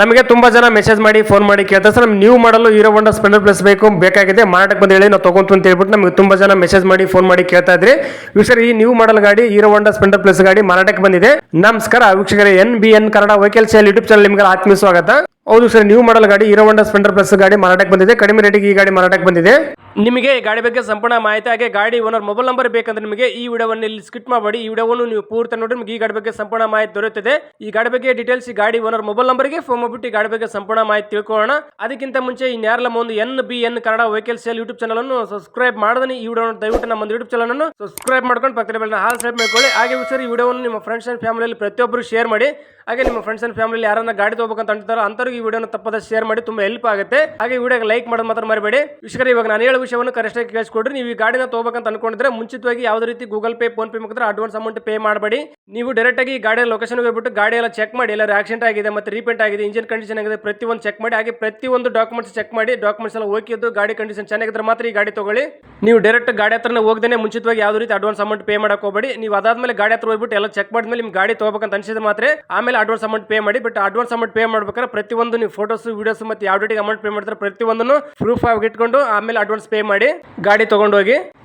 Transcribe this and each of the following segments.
ನಮಗೆ ತುಂಬಾ ಜನ ಮೆಸೇಜ್ ಮಾಡಿ ಫೋನ್ ಮಾಡಿ ಕೇಳ್ತಾರೆ. ಸರ್, ನಮ್ಗೆ ನ್ಯೂ ಮಾಡಲು ಹೀರೋ ಹೊಂಡಾ ಸ್ಪೆಂಡರ್ ಪ್ಲಸ್ ಬೇಕು, ಬೇಕಾಗಿದೆ, ಮಾರಾಟಕ್ಕೆ ಬಂದು ಹೇಳಿ, ನಾವು ತೊಗೊಂತು ಅಂತ ಹೇಳ್ಬಿಟ್ಟು ನಮಗೆ ತುಂಬಾ ಜನ ಮೆಸೇಜ್ ಮಾಡಿ ಫೋನ್ ಮಾಡಿ ಕೇಳ್ತಾ ಇದ್ರಿ. ವೀಕ್ಷಕರು, ಈ ನ್ಯೂ ಮಾಡಲ್ ಗಾಡಿ ಹೀರೋ ಹೊಂಡಾ ಸ್ಪೆಂಡರ್ ಪ್ಲಸ್ ಗಾಡಿ ಮಾರಾಟಕ್ಕೆ ಬಂದಿದೆ. ನಮಸ್ಕಾರ, ವೀಕ್ಷಕರೇ N B N Kannada vehicle sale YouTube channel ನಿಮಗೆ ಆತ್ಮೀಯ ಸ್ವಾಗತ. ಹೌದು ಸರ್ ನ್ಯೂ ಮಾಡಲ್ ಗಾಡಿ ಹೀರೋ ಹೊಂಡಾ ಸ್ಪೆಂಡರ್ ಪ್ಲಸ್ ಗಾಡಿ ಮಾರಾಟಕ್ಕೆ ಬಂದಿದೆ. ಕಡಿಮೆ ರೇಟಿಗೆ ಈ ಗಾಡಿ ಮಾರಾಟಕ್ಕೆ ಬಂದಿದೆ. ನಿಮಗೆ ಈ ಗಾಡಿ ಬಗ್ಗೆ ಸಂಪೂರ್ಣ ಮಾಹಿತಿ, ಹಾಗೆ ಗಾಡಿ ಓನರ್ ಮೊಬೈಲ್ ನಂಬರ್ ಬೇಕಂದ್ರೆ ನಿಮಗೆ ಈ ವಿಡಿಯೋವನ್ನು ಇಲ್ಲಿ ಸ್ಕಿಟ್ ಮಾಡಬೇಡಿ ಈ ವಿಡಿಯೋವನ್ನು ನೀವು ಪೂರ್ತಿ ನೋಡಿ ನಿಮಗೆ ಈ ಗಾಡಿ ಬಗ್ಗೆ ಸಂಪೂರ್ಣ ಮಾಹಿತಿ ದೊರೆಯುತ್ತದೆ. ಈ ಗಾಡಿ ಬಗ್ಗೆ ಡೀಟೇಲ್ಸ್ ಈ ಗಾಡಿ ಓನರ್ ಮೊಬೈಲ್ ನಂಬರ್ಗೆ, ಫೋನ್ ಮಾಡಿಬಿಟ್ಟು ಈ ಗಾಡಿ ಬಗ್ಗೆ ಸಂಪೂರ್ಣ ಮಾಹಿತಿ ತಿಳ್ಕೊಳ್ಳೋಣ. ಅದಕ್ಕಿಂತ ಮುಂಚೆ ಇನ್ಯಾರಲ್ಲ ಒಂದು N B N Kannada vehicle sale YouTube channel ಅನ್ನು ಸಬ್ಸ್ಕ್ರೈಬ್ ಮಾಡಿದ್ರೆ ಈ ವಿಡಿಯೋ ದಯವಿಟ್ಟು ನಮ್ಮ ಯೂಟ್ಯೂಬ್ ಚಾನಲ್ ಅನ್ನು ಸಬ್ಸ್ಕ್ರೈಬ್ ಮಾಡ್ಕೊಂಡು ಪಕ್ಕದ ಮೇಲೆ ಹಾಲ್ ಸೈಡ್ ಮಾಡ್ಕೊಳ್ಳಿ. ಹಾಗೆ ಸರ್ ಈ ವಿಡಿಯೋವನ್ನು ನಿಮ್ಮ ಫ್ರೆಂಡ್ಸ್ ಅಂಡ್ ಫ್ಯಾಮಿಲಿಯಲ್ಲಿ ಪ್ರತಿಯೊಬ್ಬರು ಶೇರ್ ಮಾಡಿ. ಹಾಗೆ ನಿಮ್ಮ ಫ್ರೆಂಡ್ಸ್ ಅಂಡ್ ಫ್ಯಾಮಿಲಿ ಯಾರನ್ನ ಗಾಡಿ ತಗೋಬೇಕಂತ ಅಂತಾರೋ ಈ ವಿಡಿಯೋನ ತಪ್ಪದ ಶೇರ್ ಮಾಡಿ ತುಂಬಾ ಹೆಲ್ಪ್ ಆಗುತ್ತೆ. ಹಾಗೆ ವಿಡಿಯೋಗೆ ಲೈಕ್ ಮಾಡೋದು ಮಾತ್ರ ಮರಿಬೇಡಿ. ವಿಷಯ ಇವಾಗ ನಾನು ಹೇಳೋ ವಿಷಯವನ್ನು ಕರೆಕ್ಟ್ ಆಗಿ ಕೇಳಿಸ್ಕೊಡ್ರಿ. ನೀವು ಈ ಗಾಡಿನ ತಗೋಬೇಕಂತ ಅನ್ಕೊಂಡಿದ್ರೆ ಮುಂಚಿತವಾಗಿ ಯಾವುದೇ ರೀತಿ ಗೂಗಲ್ ಪೇ ಫೋನ್ ಪೇ ಮುಖಾಂತರ ಅಡ್ವಾನ್ಸ್ ಅಮೌಂಟ್ ಪೇ ಮಾಡಬೇಡಿ. ನೀವು ಡೈರೆಕ್ಟ್ ಆಗಿ ಗಾಡಿಯ ಲೊಕೇಶನ್ ಹೋಗ್ಬಿಟ್ಟು ಗಾಡಿ ಎಲ್ಲ ಚೆಕ್ ಮಾಡಿ ಎಲ್ಲ ಆಕ್ಸಿಡೆಂಟ್ ಆಗಿದೆ ಮತ್ತೆ ರೀಪೇಂಟ್ ಆಗಿದೆ ಇಂಜಿನ್ ಕಂಡೀಷನ್ ಆಗಿದೆ, ಪ್ರತಿಯೊಂದು ಚೆಕ್ ಮಾಡಿ, ಹಾಗೆ ಪ್ರತಿಯೊಂದು ಡಾಕ್ಯುಮೆಂಟ್ಸ್ ಚೆಕ್ ಮಾಡಿ ಡಾಕ್ಯುಮೆಂಟ್ಸ್ ಎಲ್ಲ ಇದ್ದು ಗಾಡಿ ಕಂಡೀಷನ್ ಚೆನ್ನಾಗಿದ್ರೆ ಮಾತ್ರ ಈ ಗಾಡಿ ತಗೊಳ್ಳಿ. ನೀವು ಡೈರೆಕ್ಟ್ ಗಾಡಿ ಹತ್ರನೇ ಹೋಗದೇನೆ ಮುಂಚಿತವಾಗಿ ಯಾವುದೇ ರೀತಿ ಅಡ್ವಾನ್ಸ್ ಅಮೌಂಟ್ ಪೇ ಮಾಡಕ್ ಹೋಗಬೇಡಿ. ನೀವು ಅದಾದ್ಮೇಲೆ ಗಾಡಿ ಹತ್ರ ಹೋಗ್ಬಿಟ್ಟು ಎಲ್ಲ ಚೆಕ್ ಮಾಡಿದ್ಮೇಲೆ ನಿಮ್ ಗಾಡಿ ತಗೋಬೇಕಂತ ಅನ್ಸಿದ್ರೆ ಮಾತ್ರ ಆಮೇಲೆ ಅಡ್ವಾನ್ಸ್ ಅಮೌಂಟ್ ಪೇ ಮಾಡಿ ಬಟ್ ಅಡ್ವಾನ್ಸ್ ಅಮೌಂಟ್ ಪೇ ಮಾಡ್ಬೇಕಾದ್ರೆ ಪ್ರತಿಯೊಂದು ನೀವು ಫೋಟೋಸ್ ವಿಡಿಯೋಸ್ ಮತ್ತೆ ಯಾವ ಡೇಟಿಗೆ ಅಮೌಂಟ್ ಪೇ ಮಾಡ್ತಾರೆ ಪ್ರತಿಯೊಂದನ್ನು ಪ್ರೂಫ್ ಆಗಿ ಇಟ್ಕೊಂಡು ಆಮೇಲೆ ಅಡ್ವಾನ್ಸ್ ಪೇ ಮಾಡಿ ಗಾಡಿ ತಗೊಂಡು ಹೋಗಿ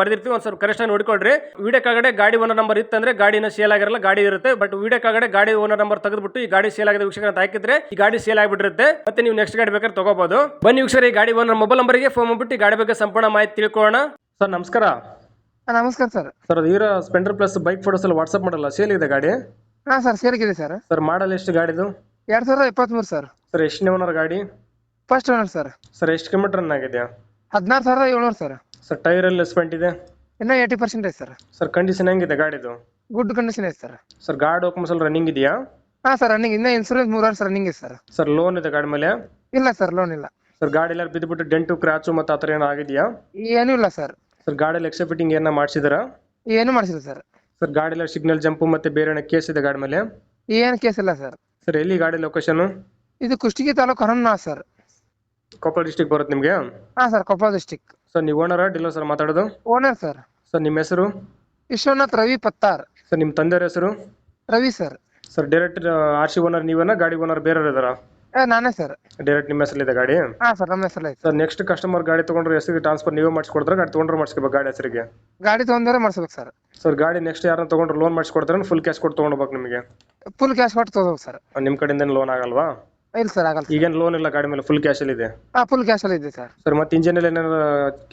ಬರ್ದಿರ್ತೀವಿ ಒಂದು ಸ್ವಲ್ಪ ಕರೆಕ್ಟ್ ನೋಡ್ಕೊಳ್ರಿ. ವಿಡಿಯೋ ಕಾಗಡೆ ಗಾಡಿ ಓನರ್ ನಂಬರ್ ಇತ್ತಂದ್ರೆ ಗಾಡಿನ ಸೇಲ್ ಆಗಿರಲ್ಲ ಗಾಡಿ ಇರುತ್ತೆ. ಬಟ್ ವಿಡಿಯೋ ಕಾಗಡೆ ಗಾಡಿ ಓನರ್ ನಂಬರ್ ತೆಗೆದ್ಬಿಟ್ಟು ಈ ಗಾಡಿ ಸೇಲ್ ಆಗಿದೆ ವೀಕ್ಷಕರ ಅಂತ ಹಾಕಿದ್ರೆ ಈ ಗಾಡಿ ಸೇಲ್ ಆಗಿಬಿಟ್ಟಿರುತ್ತೆ. ಮತ್ತೆ ನೀವು ನೆಕ್ಸ್ಟ್ ಗಾಡಿ ಬೇಕಾದ್ರೆ ತಗೋಬಹುದು ಬನ್ನಿ ವೀಕ್ಷಕರು ಈ ಗಾಡಿ ಓನರ್ ಮೊಬೈಲ್ ನಂಬರ್ಗೆ ಫೋನ್ ಮಾಡ್ಬಿಟ್ಟು ಈ ಗಾಡಿ ಬಗ್ಗೆ ಸಂಪೂರ್ಣ ಮಾಹಿತಿ ತಿಳ್ಕೊಳ್ಳೋಣ. ಸರ್ ನಮಸ್ಕಾರ. ನಮಸ್ಕಾರ ಸರ್. ಸರ್ ಅದು Hero Splendor plus bike photos ಎಲ್ಲ ವಾಟ್ಸ್ಆಪ್ ಮಾಡಲ್ಲ ಸೇಲ್ ಇದೆ ಗಾಡಿ? ಹಾ ಸರ್ ಸೇರಿಗಿದೆ ಸರ್. ಸರ್ ಮಾಡಲ್ ಎಷ್ಟು ಗಾಡಿದು ಎರಡ್ ಸಾವಿರದ ಇಪ್ಪತ್ಮೂರು ಸರ್. ಸರ್ ಎಷ್ಟನೇ ಓನರ್ ಗಾಡಿ? First owner sir. ಸರ್ ಎಷ್ಟು ಕಿಲೋಮೀಟರ್ ರನ್ ಆಗಿದೆಯಾ? ಹದಿನಾರು ಸಾವಿರದ ಏಳ್ನೂರು ಸರ್. ಸರ್ ಟೈರ್ ಎಲ್ಲ ಸ್ಪೆಂಟ್ ಇದೆ? ಇನ್ನ ಏಯ್ಟಿ ಪರ್ಸೆಂಟ್ ಐತೆ ಸರ್ ಸರ್ ಕಂಡೀಷನ್ ಹೆಂಗಿದೆ ಗಾಡಿದು? ಗುಡ್ ಕಂಡೀಷನ್ ಐತೆ ಸರ್ ಸರ್ ಗಾಡಿ ಡಾಕ್ಯುಮೆಂಟ್ಸ್ ಎಲ್ಲ ರನ್ನಿಂಗ್ ಇದೆಯಾ? ಹಾ ಸರ್ ರನ್ನಿಂಗ್ ಇನ್ನ ಇನ್ಸೂರೆನ್ಸ್ ಮೂರು ವರ್ಷ ರನ್ನಿಂಗ್ ಇದೆ ಸರ್ ಸರ್ ಲೋನ್ ಇದೆ ಗಾಡಿ ಮೇಲೆ? ಇಲ್ಲ ಸರ್ ಲೋನ್ ಇಲ್ಲ. ಸರ್ ಗಾಡಿ ಎಲ್ಲ ಬಿದ್ದುಬಿಟ್ಟು ಡೆಂಟು ಕ್ರಾಚು ಮತ್ತೆ ಆತರ ಥರ ಏನೋ ಆಗಿದೆಯಾ? ಏನೂ ಇಲ್ಲ ಸರ್ ಸರ್ ಗಾಡಿ ಎಕ್ಸ್ಟ್ರಾ ಫಿಟ್ಟಿಂಗ್ ಏನ ಮಾಡಿಸಿದಾರಾ? ಏನು ಮಾಡಿಸಿಲ್ಲ ಸರ್ ಸರ್ ಗಾಡಿ ಎಲ್ಲ ಸಿಗ್ನಲ್ ಜಂಪು ಮತ್ತೆ ಬೇರೆ ಏನೋ ಕೇಸ್ ಇದೆ ಗಾಡಿ ಮೇಲೆ? ಏನು ಕೇಸ್ ಇಲ್ಲ ಸರ್ ಸರ್ ಎಲ್ಲಿ ಗಾಡಿ ಲೊಕೇಶನ್ ಇದು ಕುಷ್ಟಗಿ ತಾಲೂಕು ಹರಣ್ಣ ಸರ್ ಕೊಪ್ಪಳ ಡಿಸ್ಟಿಕ್ ಬರುತ್ತೆ ನಿಮಗೆ? ಹಾ ಸರ್ ಕೊಪ್ಪಳ ಡಿಸ್ಟಿಕ್ ಸರ್ ನೀವು ಓನರ ಡೀಲರ್ ಸರ್ ಮಾತಾಡೋದು? ಓನರ್ ಸರ್ ಸರ್ ನಿಮ್ಮ ಹೆಸರು? ವಿಶ್ವನಾಥ್ ರವಿ ಪತ್ತಾರ್. ಸರ್ ನಿಮ್ಮ ತಂದೆಯವ್ರ ಹೆಸರು? Ravi sir sir direct R C owner ನೀವೇನ? ಗಾಡಿ ಓನರ್ ಬೇರೆಯವ್ರು ಇದಾರ ಏ ನಾನೇ ಸರ್ ಡೈರೆಕ್ಟ್ ನಿಮ್ಮ ಹೆಸರಲ್ಲಿದೆ ಗಾಡಿ? ಹಾ ಸರ್ ನಮ್ಮ ಹೆಸರು ಸರ್ ನೆಕ್ಸ್ಟ್ ಕಸ್ಟಮರ್ ಗಾಡಿ ತೊಗೊಂಡ್ರೆ ಹೆಸರಿಗೆ ಟ್ರಾನ್ಸ್ಫರ್ ನೀವೇ ಮಾಡಿಸ್ಕೊಡ್ತಾರೆ? ಗಾಡಿ ತೊಗೊಂಡ್ರೆ ಮಾಡಿಸ್ಕೋಬೇಕು ಗಾಡಿ ಹೆಸರಿಗೆ? ಗಾಡಿ ತೊಗೊಂಡ್ರೆ ಮಾಡಿಸ್ಬೇಕು ಸರ್ ಸರ್ ಗಾಡಿ ನೆಕ್ಸ್ಟ್ ಯಾರನ್ನ ತೊಗೊಂಡ್ರೆ ಲೋನ್ ಮಾಡಿಸ್ಕೊಡ್ತಾರೆ? ಫುಲ್ ಕ್ಯಾಶ್ ಕೊಟ್ಟು ತೊಗೊಂಡ್ಬೇಕು ನಿಮಗೆ? ಫುಲ್ ಕ್ಯಾಶ್ ಕೊಟ್ಟು ತೊಗೋಬೇಕು ಸರ್ ನಿಮ್ಮ ಕಡೆಯಿಂದ ಲೋನ್ ಆಗಲ್ವಾ? ಇಲ್ಲ ಸರ್ ಆಗಲ್ಲ ಈಗೇನು ಲೋನ್ ಇಲ್ಲ ಗಾಡಿ ಮೇಲೆ ಫುಲ್ ಕ್ಯಾಶಲ್ಲಿ ಇದೆ? ಆ ಫುಲ್ ಕ್ಯಾಶಲ್ಲಿ ಇದೆ ಸರ್. ಸರ್ ಮತ್ತೆ ಇಂಜಿನಲ್ಲಿ ಏನಾರ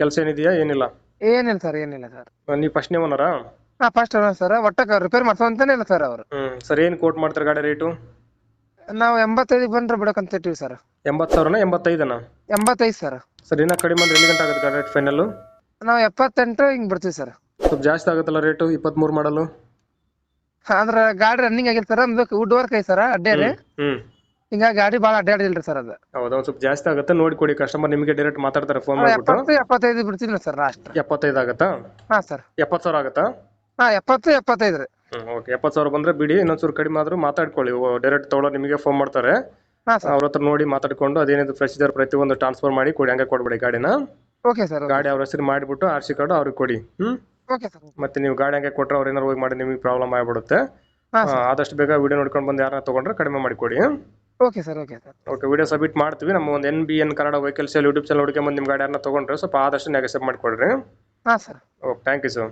ಕೆಲಸ ಏನಿದೆಯಾ? ಏನಿಲ್ಲ? ಏನಿಲ್ಲ ಸರ್ ಏನಿಲ್ಲ ಸರ್. ನೀವು ಫಸ್ಟ್ನೇ ಓನರಾ ಹಾ ಫಸ್ಟ್ ಸರ್. ಒಟ್ಟ ರಿಪೇರ್ ಮಾಡ್ಸೋಂತಾನೆ ಇಲ್ಲ ಸರ್ ಅವರು. ಹ್ಞೂ ಸರ್ ಏನು ಕೋಟ್ ಮಾಡ್ತಾರೆ ಗಾಡಿ ರೇಟು ನಾವು ಎಂಬತ್ತೈದು ಬಂದ್ರೆ ಬಿಡಕಂತ ಇಟ್ಟಿವಿ ಸರ್. ಎಂಬತ್ತು ಸಾವಿರನ ಎಂಬತ್ತೈದನ? ಎಂಬತ್ತೈದು ಸರ್. ಸರ್ ಇನ್ನೂ ಕಡಿಮೆ ಅಂದ್ರೆ ಎಲ್ಲಿ ಗಂಟೆ ಆಗುತ್ತೆ ಗಾಡಿ ರೇಟ್ ಫೈನಲ್ ನಾವು ಎಪ್ಪತ್ತೆಂಟು ಹಿಂಗೆ ಬಿಡ್ತೀವಿ ಸರ್. ಸ್ವಲ್ಪ ಜಾಸ್ತಿ ಆಗುತ್ತಲ್ಲ ರೇಟು ಇಪ್ಪತ್ತ್ಮೂರು ಮಾಡಲು? ಅಂದ್ರೆ ಗಾಡಿ ರನ್ನಿಂಗ್ ಆಗಿರ್ತಾರ ಸರ್ ನಮ್ದು ವುಡ್ ವರ್ಕ್ ಐತೆ ಸರ್ ಅಡ್ಡೇರಿ ಹ್ಞೂ ಹಿಂಗಾಗಿ ಗಾಡಿ ಬಾಳ ಅಡ್ಡಾಡಿಲ್ರಿ ಸರ್ ಅದು. ಹೌದು ಒಂದು ಸ್ವಲ್ಪ ಜಾಸ್ತಿ ಆಗುತ್ತೆ. ನೋಡಿ ಕೊಡಿ ಕಸ್ಟಮರ್ ನಿಮಗೆ ಡೈರೆಕ್ಟ್ ಮಾತಾಡ್ತಾರೆ ಫೋನ್ ಮಾಡ್ಬಿಟ್ಟು. ಎಪ್ಪತ್ತು ಎಪ್ಪತ್ತೈದು ಬಿಡ್ತೀನಿ ಸರ್ ಲಾಸ್ಟ್ ಎಪ್ಪತ್ತೈದು ಆಗುತ್ತಾ? ಹಾ ಸರ್. ಎಪ್ಪತ್ತು ಸಾವಿರ ಆಗುತ್ತಾ? ಹಾ ಎಪ್ಪತ್ತು ಎಪ್ಪತ್ತೈದು ರೀ. ಹ್ಮ್ ಓಕೆ ಎಪ್ಪತ್ತು ಸಾವಿರ ಬಂದ್ರೆ ಬಿಡಿ ಇನ್ನೊಂದ್ಸೂರು ಕಡಿಮೆ ಆದ್ರೂ ಮಾತಾಡ್ಕೊಳ್ಳಿ. ಡೈರೆಕ್ಟ್ ತೊಗೊಳೋ ನಿಮಗೆ ಫೋನ್ ಮಾಡ್ತಾರೆ. ಹಾ ಸರ್. ಅವ್ರ ಹತ್ರ ನೋಡಿ ಮಾತಾಡ್ಕೊಂಡು ಅದೇನಿದೆ ಪ್ರೊಸೀಜರ್ ಪ್ರತಿಯೊಂದು ಟ್ರಾನ್ಸ್ಫರ್ ಮಾಡಿ ಕೊಡಿ ಹಂಗೆ ಕೊಡ್ಬೇಡಿ ಗಾಡಿನ. ಓಕೆ ಸರ್ ಗಾಡಿ ಅವ್ರ ಹೆಸರು ಮಾಡಿಬಿಟ್ಟು ಆರ್ ಸಿ ಕಾರ್ಡ್ ಅವ್ರಿಗೆ ಕೊಡಿ ಹ್ಮ್? ಓಕೆ ಸರ್ ಮತ್ತೆ ನೀವು ಗಾಡಿ ಹಂಗೆ ಕೊಟ್ಟರೆ ಅವ್ರು ಏನಾರು ಹೋಗಿ ಮಾಡಿ ನಿಮಗೆ ಪ್ರಾಬ್ಲಮ್ ಆಗ್ಬಿಡುತ್ತೆ. ಹಾ ಆದಷ್ಟು ಬೇಗ ವಿಡಿಯೋ ನೋಡ್ಕೊಂಡು ಬಂದು ಯಾರನ್ನ ತೊಗೊಂಡ್ರೆ ಕಡಿಮೆ ಮಾಡಿ ಕೊಡಿ okay sir okay sir. Okay video submit ಮಾಡ್ತೀವಿ. ನಮ್ಮ ಒಂದು N B N Kannada vehicles YouTube channel ಹುಡುಕೊಂಬಂದು ನಿಮ್ಮ ಗಾಡಿ ಯಾರನ್ನ ತೊಗೊಂಡ್ರೆ ಸ್ವಲ್ಪ ಆದಷ್ಟು ನೆಗೆಸೆಪ್ಟ್ ಮಾಡಿಕೊಡ್ರಿ. ಹಾ sir. Okay thank you sir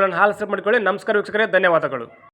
ಬೆಲ್ಲ ಹಾಲ್ ಮಾಡಿಕೊಳ್ಳಿ ಮಾಡ್ಕೊಳ್ಳಿ. ನಮಸ್ಕಾರ ವೀಕ್ಷಕರೇ ಧನ್ಯವಾದಗಳು.